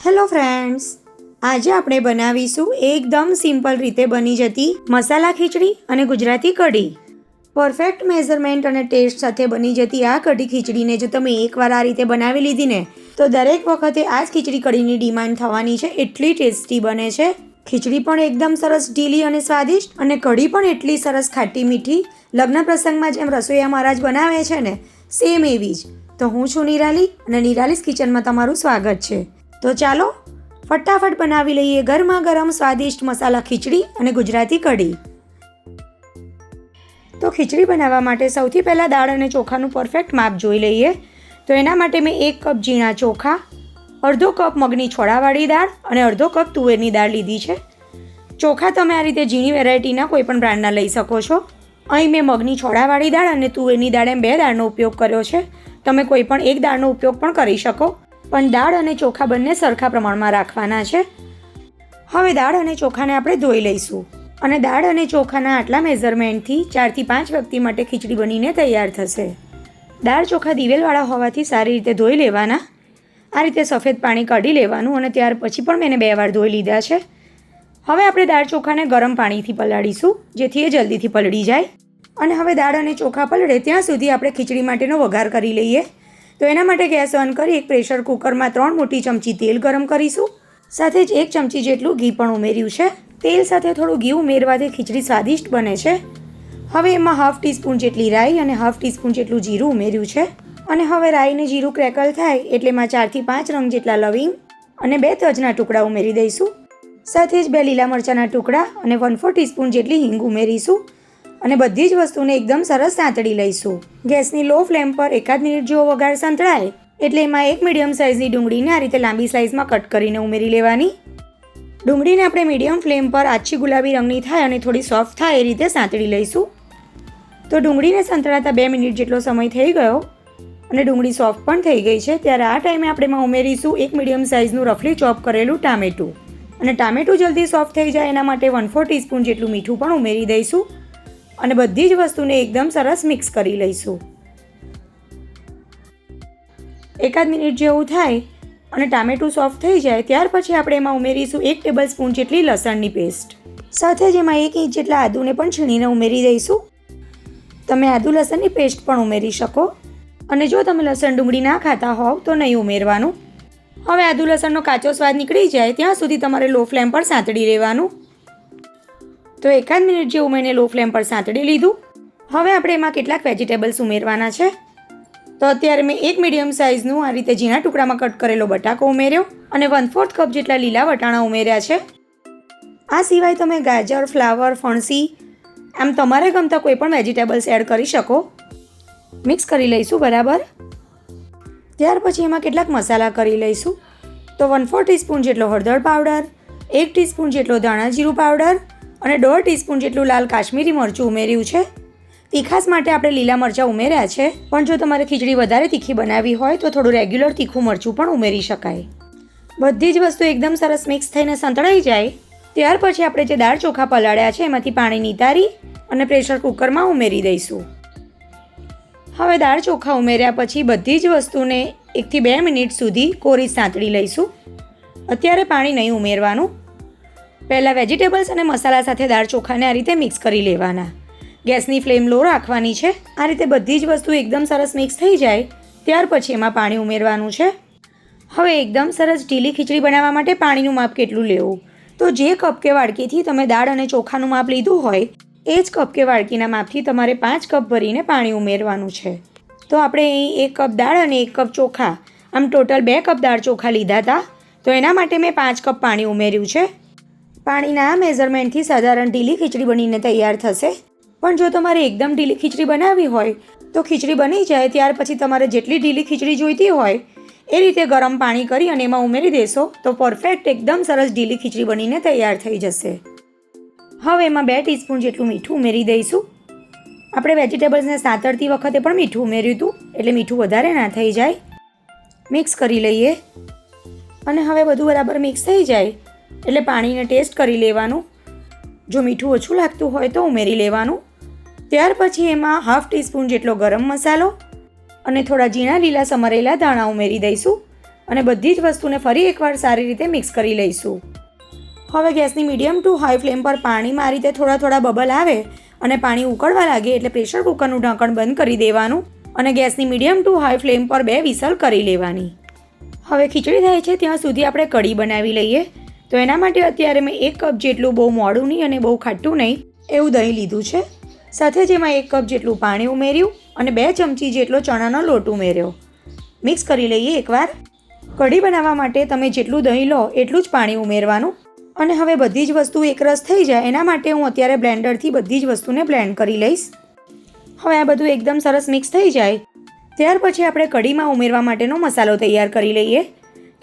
Hello friends, આજે આપણે બનાવીશું એકદમ સિમ્પલ રીતે બની જતી મસાલા ખીચડી અને ગુજરાતી કઢી. પરફેક્ટ મેઝરમેન્ટ અને ટેસ્ટ સાથે બની જતી આ કઢી ખીચડીને જો તમે એકવાર આ રીતે બનાવી લીધી ને, તો દરેક વખતે આ જ ખીચડી કઢીની ડિમાન્ડ થવાની છે, એટલી ટેસ્ટી બને છે. ખીચડી પણ એકદમ સરસ ઢીલી અને સ્વાદિષ્ટ અને કઢી પણ એટલી સરસ ખાટી મીઠી લગ્ન પ્રસંગમાં જેમ રસોઈયા મહારાજ બનાવે છે ને સેમ એવી જ. તો હું છું નિરાલી અને નિરાલીસ કિચનમાં તમારું સ્વાગત છે. તો ચાલો ફટાફટ બનાવી લઈએ ગરમા ગરમ સ્વાદિષ્ટ મસાલા ખીચડી અને ગુજરાતી કઢી. તો ખીચડી બનાવવા માટે સૌથી પહેલાં દાળ અને ચોખાનું પરફેક્ટ માપ જોઈ લઈએ. તો એના માટે મેં એક કપ ઝીણા ચોખા, અડધો કપ મગની છોડાવાળી દાળ અને અડધો કપ તુવેરની દાળ લીધી છે. ચોખા તમે આ રીતે ઝીણી વેરાયટીના કોઈ પણ બ્રાન્ડના લઈ શકો છો. અહીં મેં મગની છોડાવાળી દાળ અને તુવેરની દાળ એમ બે દાળનો ઉપયોગ કર્યો છે. તમે કોઈ પણ એક દાળનો ઉપયોગ પણ કરી શકો. પણ દાળ અને ચોખા બંને સરખા પ્રમાણમાં રાખવાના છે. હવે દાળ અને ચોખાને આપણે ધોઈ લઈશું અને દાળ અને ચોખાના આટલા મેઝરમેન્ટથી ચારથી પાંચ વ્યક્તિ માટે ખીચડી બનીને તૈયાર થશે. દાળ ચોખા દિવેલવાળા હોવાથી સારી રીતે ધોઈ લેવાના. આ રીતે સફેદ પાણી કાઢી લેવાનું અને ત્યાર પછી પણ મેં બે વાર ધોઈ લીધા છે. હવે આપણે દાળ ચોખાને ગરમ પાણીથી પલાળીશું, જેથી એ જલ્દીથી પલળી જાય. અને હવે દાળ અને ચોખા પલળે ત્યાં સુધી આપણે ખીચડી માટેનો વઘાર કરી લઈએ. તો એના માટે ગેસ ઓન કરી એક પ્રેશર કુકરમાં ત્રણ મોટી ચમચી તેલ ગરમ કરીશું. સાથે જ એક ચમચી જેટલું ઘી પણ ઉમેર્યું છે. તેલ સાથે થોડું ઘી ઉમેરવાથી ખીચડી સ્વાદિષ્ટ બને છે. હવે એમાં હાફ ટીસ્પૂન જેટલી રાઈ અને હાફ ટીસ્પૂન જેટલું જીરું ઉમેર્યું છે. અને હવે રાઈને જીરું ક્રેકલ થાય એટલે એમાં ચારથી પાંચ રંગ જેટલા લવિંગ અને બે તજના ટુકડા ઉમેરી દઈશું. સાથે જ બે લીલા મરચાંના ટુકડા અને વન ફોર ટીસ્પૂન જેટલી હિંગ ઉમેરીશું. અને બધી જ વસ્તુને એકદમ સરસ સાંતળી લઈશું. ગેસની લો ફ્લેમ પર એકાદ મિનિટ જેવો વઘાર સંતળાય. એટલે એમાં એક મીડિયમ સાઇઝની ડુંગળીને આ રીતે લાંબી સાઇઝમાં કટ કરીને ઉમેરી લેવાની. ડુંગળીને આપણે મીડિયમ ફ્લેમ પર આછી ગુલાબી રંગની થાય અને થોડી સોફ્ટ થાય એ રીતે સાંતળી લઈશું. તો ડુંગળીને સંતળાતા બે મિનિટ જેટલો સમય થઈ ગયો અને ડુંગળી સોફ્ટ પણ થઈ ગઈ છે, ત્યારે આ ટાઈમે આપણે એમાં ઉમેરીશું એક મીડિયમ સાઇઝનું રફલી ચોપ કરેલું ટામેટું. અને ટામેટું જલ્દી સોફ્ટ થઈ જાય એના માટે વન ફોર ટીસ્પૂન જેટલું મીઠું પણ ઉમેરી દઈશું. અને બધી જ વસ્તુને એકદમ સરસ મિક્સ કરી લઈશું. એકાદ મિનિટ જેવું થાય અને ટામેટું સોફ્ટ થઈ જાય, ત્યાર પછી આપણે એમાં ઉમેરીશું એક ટેબલ સ્પૂન જેટલી લસણની પેસ્ટ. સાથે જ એમાં એક ઇંચ જેટલા આદુને પણ છીણીને ઉમેરી દઈશું. તમે આદુ લસણની પેસ્ટ પણ ઉમેરી શકો. અને જો તમે લસણ ડુંગળી ના ખાતા હોવ તો નહીં ઉમેરવાનું. હવે આદુ લસણનો કાચો સ્વાદ નીકળી જાય, ત્યાં સુધી તમારે લો ફ્લેમ પર સાંતળી લેવાનું તો એકાદ મિનિટ જેવું મેં લો ફ્લેમ પર સાંતળી લીધું. હવે આપણે એમાં કેટલાક વેજીટેબલ્સ ઉમેરવાના છે. તો અત્યારે મેં એક મીડિયમ સાઇઝનું આ રીતે ઝીણા ટુકડામાં કટ કરેલો બટાકો ઉમેર્યો અને વન ફોર્થ કપ જેટલા લીલા વટાણા ઉમેર્યા છે. આ સિવાય તમે ગાજર ફ્લાવર ફણસી, આમ તમારે ગમતા કોઈ પણ વેજીટેબલ્સ એડ કરી શકો. મિક્સ કરી લઈશું બરાબર. ત્યાર પછી એમાં કેટલાક મસાલા કરી લઈશું. તો વન ફોર ટીસ્પૂન જેટલો હળદર પાવડર એક ટીસ્પૂન જેટલો ધાણા જીરું પાવડર અને દોઢ ટીસ્પૂન જેટલું લાલ કાશ્મીરી મરચું ઉમેર્યું છે. તીખાસ માટે આપણે લીલા મરચાં ઉમેર્યા છે, પણ જો તમારે ખીચડી વધારે તીખી બનાવવી હોય તો થોડું રેગ્યુલર તીખું મરચું પણ ઉમેરી શકાય. બધી જ વસ્તુ એકદમ સરસ મિક્સ થઈને સંતળાઈ જાય, ત્યાર પછી આપણે જે દાળ ચોખા પલાળ્યા છે એમાંથી પાણી નિતારી અને પ્રેશર કુકરમાં ઉમેરી દઈશું. હવે દાળ ચોખા ઉમેર્યા પછી બધી જ વસ્તુને એકથી બે મિનિટ સુધી કોરી સાંતળી લઈશું. અત્યારે પાણી નહીં ઉમેરવાનું પહેલાં વેજીટેબલ્સ અને મસાલા સાથે દાળ ચોખાને આ રીતે મિક્સ કરી લેવાના. ગેસની ફ્લેમ લો રાખવાની છે. આ રીતે બધી જ વસ્તુ એકદમ સરસ મિક્સ થઈ જાય, ત્યાર પછી એમાં પાણી ઉમેરવાનું છે. હવે એકદમ સરસ ઢીલી ખીચડી બનાવવા માટે પાણીનું માપ કેટલું લેવું? તો જે કપ કે વાડકીથી તમે દાળ અને ચોખાનું માપ લીધું હોય, એ જ કપ કે વાડકીના માપથી તમારે પાંચ કપ ભરીને પાણી ઉમેરવાનું છે. તો આપણે અહીં એક કપ દાળ અને એક કપ ચોખા, આમ ટોટલ બે કપ દાળ ચોખા લીધા હતા તો એના માટે મેં પાંચ કપ પાણી ઉમેર્યું છે. પાણીના મેઝરમેન્ટથી સાધારણ ઢીલી ખીચડી બનીને તૈયાર થશે. પણ જો તમારે એકદમ ઢીલી ખીચડી બનાવવી હોય, તો ખીચડી બની જાય ત્યાર પછી તમારે જેટલી ઢીલી ખીચડી જોઈતી હોય, એ રીતે ગરમ પાણી કરી અને એમાં ઉમેરી દેશો, તો પરફેક્ટ એકદમ સરસ ઢીલી ખીચડી બનીને તૈયાર થઈ જશે. હવે એમાં બે ટીસ્પૂન જેટલું મીઠું ઉમેરી દઈશું. આપણે વેજીટેબલ્સને સાતરતી વખતે પણ મીઠું ઉમેર્યું હતું, એટલે મીઠું વધારે ના થઈ જાય. મિક્સ કરી લઈએ. અને હવે બધું બરાબર મિક્સ થઈ જાય. એટલે પાણીને ટેસ્ટ કરી લેવાનું. જો મીઠું ઓછું લાગતું હોય તો ઉમેરી લેવાનું. ત્યાર પછી એમાં હાફ ટીસ્પૂન જેટલો ગરમ મસાલો અને થોડા ઝીણા લીલા સમરેલા ધાણા ઉમેરી દઈશું અને બધી જ વસ્તુને ફરી એકવાર સારી રીતે મિક્સ કરી લઈશું. હવે ગેસની મીડિયમ ટુ હાઈ ફ્લેમ પર પાણીમાં આ રીતે થોડા થોડા બબલ આવે અને પાણી ઉકળવા લાગે એટલે પ્રેશર કુકરનું ઢાંકણ બંધ કરી દેવાનું અને ગેસની મીડિયમ ટુ હાઈ ફ્લેમ પર બે વિસલ કરી લેવાની. હવે ખીચડી થાય છે ત્યાં સુધી આપણે કઢી બનાવી લઈએ. તો એના માટે અત્યારે મેં એક કપ જેટલું બહુ મોડું નહીં અને બહુ ખાટું નહીં, એવું દહીં લીધું છે. સાથે જ એમાં એક કપ જેટલું પાણી ઉમેર્યું અને બે ચમચી જેટલો ચણાનો લોટ ઉમેર્યો. મિક્સ કરી લઈએ એકવાર. કઢી બનાવવા માટે તમે જેટલું દહીં લો એટલું જ પાણી ઉમેરવાનું. અને હવે બધી જ વસ્તુ એકરસ થઈ જાય એના માટે હું અત્યારે બ્લેન્ડરથી બધી જ વસ્તુને બ્લેન્ડ કરી લઈશ. હવે આ બધું એકદમ સરસ મિક્સ થઈ જાય. ત્યાર પછી આપણે કઢીમાં ઉમેરવા માટેનો મસાલો તૈયાર કરી લઈએ.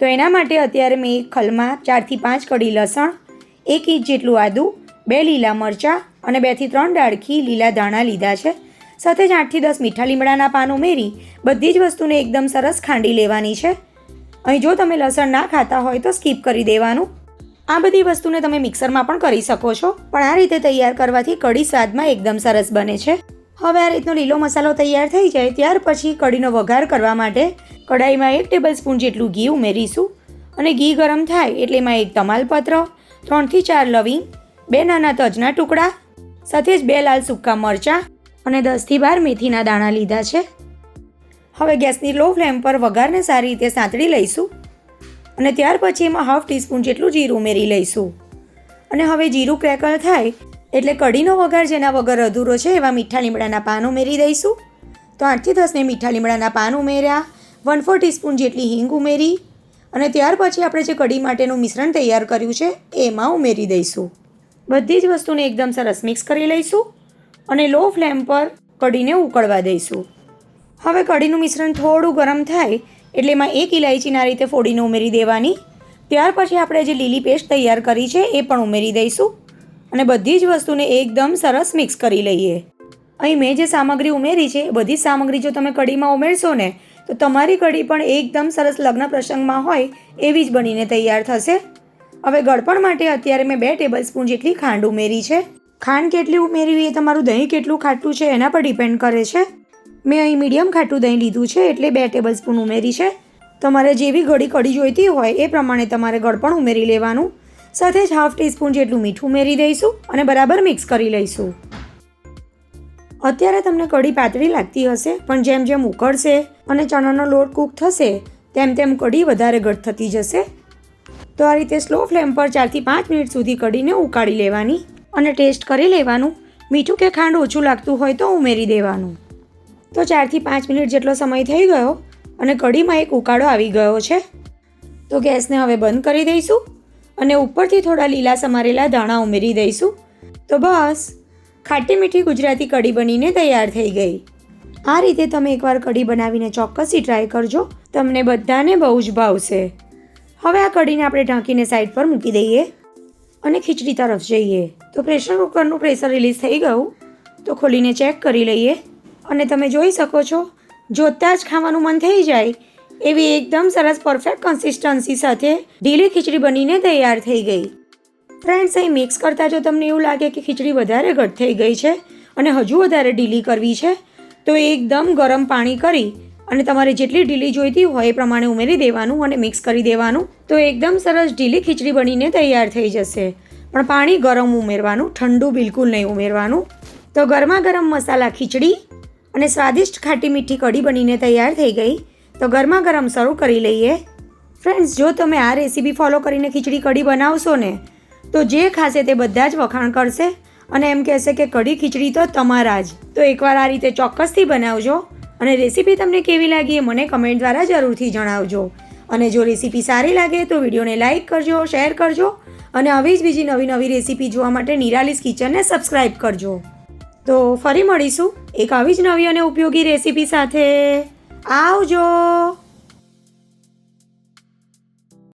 તો એના માટે અત્યારે મેં ખલમાં ચારથી પાંચ કડી લસણ, એક ઇંચ જેટલું આદું, બે લીલા મરચાં અને બેથી ત્રણ ડાળખી લીલા ધાણા લીધા છે. સાથે જ આઠથી દસ મીઠા લીમડાના પાન ઉમેરી બધી જ વસ્તુને એકદમ સરસ ખાંડી લેવાની છે. અહીં જો તમે લસણ ના ખાતા હોય તો સ્કીપ કરી દેવાનું. આ બધી વસ્તુને તમે મિક્સરમાં પણ કરી શકો છો. પણ આ રીતે તૈયાર કરવાથી કઢી સ્વાદમાં એકદમ સરસ બને છે. હવે આ રીતનો લીલો મસાલો તૈયાર થઈ જાય ત્યાર પછી કઢીનો વઘાર કરવા માટે કઢાઈમાં એક ટેબલ સ્પૂન જેટલું ઘી ઉમેરીશું. અને ઘી ગરમ થાય એટલે એમાં એક તમાલપત્ર, ત્રણથી ચાર લવિંગ, બે નાના તજના ટુકડા, સાથે જ બે લાલ સૂકા મરચાં અને દસથી બાર મેથીના દાણા લીધા છે. હવે ગેસની લો ફ્લેમ પર વઘારને સારી રીતે સાંતળી લઈશું. અને ત્યાર પછી એમાં હાફ ટીસ્પૂન જેટલું જીરું ઉમેરી લઈશું. અને હવે જીરું ક્રેકલ થાય એટલે કઢીનો વઘાર જેના વગર અધૂરો છે, એવા મીઠા લીમડાના પાન ઉમેરી દઈશું. તો આઠથી દસને મીઠા લીમડાના પાન ઉમેર્યા. વન ફોર ટીસ્પૂન જેટલી હિંગ ઉમેરી. અને ત્યાર પછી આપણે જે કઢી માટેનું મિશ્રણ તૈયાર કર્યું છે, એમાં ઉમેરી દઈશું. બધી જ વસ્તુને એકદમ સરસ મિક્સ કરી લઈશું અને લો ફ્લેમ પર કઢીને ઉકળવા દઈશું. હવે કઢીનું મિશ્રણ થોડું ગરમ થાય, એટલે એમાં એક ઇલાયચીના રીતે ફોડીને ઉમેરી દેવાની. ત્યાર પછી આપણે જે લીલી પેસ્ટ તૈયાર કરી છે, એ પણ ઉમેરી દઈશું. અને બધી જ વસ્તુને એકદમ સરસ મિક્સ કરી લઈએ. અહીં મેં જે સામગ્રી ઉમેરી છે બધી સામગ્રી જો તમે કઢીમાં ઉમેરશો ને, તો તમારી કઢી પણ એકદમ સરસ લગ્ન પ્રસંગમાં હોય, એવી જ બનીને તૈયાર થશે. હવે ગળપણ માટે અત્યારે મેં બે ટેબલ સ્પૂન જેટલી ખાંડ ઉમેરી છે. ખાંડ કેટલી ઉમેરવી એ તમારું દહીં કેટલું ખાટું છે એના પર ડિપેન્ડ કરે છે. મેં અહીં મીડિયમ ખાટું દહીં લીધું છે, એટલે બે ટેબલ સ્પૂન ઉમેરી છે. તમારે જેવી ઘડી કઢી જોઈતી હોય, એ પ્રમાણે તમારે ગળપણ ઉમેરી લેવાનું. સાથે જ હાફ ટીસ્પૂન જેટલું મીઠું ઉમેરી દઈશું અને બરાબર મિક્સ કરી લઈશું. અત્યારે તમને કઢી પાતળી લાગતી હશે, પણ જેમ જેમ ઉકળશે અને ચણાનો લોટ કૂક થશે, તેમ તેમ કઢી વધારે ઘટ થતી જશે. તો આ રીતે સ્લો ફ્લેમ પર ચારથી પાંચ મિનિટ સુધી કઢીને ઉકાળી લેવાની અને ટેસ્ટ કરી લેવાનું. મીઠું કે ખાંડ ઓછું લાગતું હોય તો ઉમેરી દેવાનું. તો ચારથી પાંચ મિનિટ જેટલો સમય થઈ ગયો અને કઢીમાં એક ઉકાળો આવી ગયો છે. તો ગેસને હવે બંધ કરી દઈશું. અને ઉપરથી થોડા લીલા સમારેલા દાણા ઉમેરી દઈશું. તો બસ, ખાટી મીઠી ગુજરાતી કઢી બનીને તૈયાર થઈ ગઈ. આ રીતે તમે એકવાર કઢી બનાવીને ચોક્કસથી ટ્રાય કરજો, તમને બધાને બહુ જ ભાવશે. હવે આ કઢીને આપણે ઢાંકીને સાઈડ પર મૂકી દઈએ અને ખીચડી તરફ જઈએ. તો પ્રેશર કુકરનું પ્રેશર રિલીઝ થઈ ગયું. તો ખોલીને ચેક કરી લઈએ. અને તમે જોઈ શકો છો, જોતાં જ ખાવાનું મન થઈ જાય એવી એકદમ સરસ પરફેક્ટ કન્સિસ્ટન્સી સાથે ઢીલી ખીચડી બનીને તૈયાર થઈ ગઈ. ફ્રેન્ડ્સ અહીં મિક્સ કરતાં જો તમને એવું લાગે કે ખીચડી વધારે ઘટ થઈ ગઈ છે અને હજુ વધારે ઢીલી કરવી છે, તો એકદમ ગરમ પાણી કરી અને તમારે જેટલી ઢીલી જોઈતી હોય એ પ્રમાણે ઉમેરી દેવાનું અને મિક્સ કરી દેવાનું, તો એકદમ સરસ ઢીલી ખીચડી બનીને તૈયાર થઈ જશે. પણ પાણી ગરમ ઉમેરવાનું, ઠંડુ બિલકુલ નહીં ઉમેરવાનું. તો ગરમા ગરમ મસાલા ખીચડી અને સ્વાદિષ્ટ ખાટી મીઠી કઢી બનીને તૈયાર થઈ ગઈ. તો ગરમા ગરમ શરૂ કરી લઈએ. ફ્રેન્ડ્સ જો તમે આ રેસીપી ફોલો કરીને ખીચડી કઢી બનાવશો ને, તો જે ખાશે તે બધા જ વખાણ કરશે અને એમ કહેશે કે કઢી ખીચડી તો તમારા જ. તો એકવાર આ રીતે ચોક્કસથી બનાવજો અને રેસીપી તમને કેવી લાગી એ મને કમેન્ટ દ્વારા જરૂરથી જણાવજો. અને જો રેસીપી સારી લાગે તો વિડીયોને લાઇક કરજો શેર કરજો અને આવી જ બીજી નવી નવી રેસીપી જોવા માટે નિરાલીસ કિચનને સબસ્ક્રાઈબ કરજો. તો ફરી મળીશું એક આવી જ નવી અને ઉપયોગી રેસીપી સાથે. આવજો.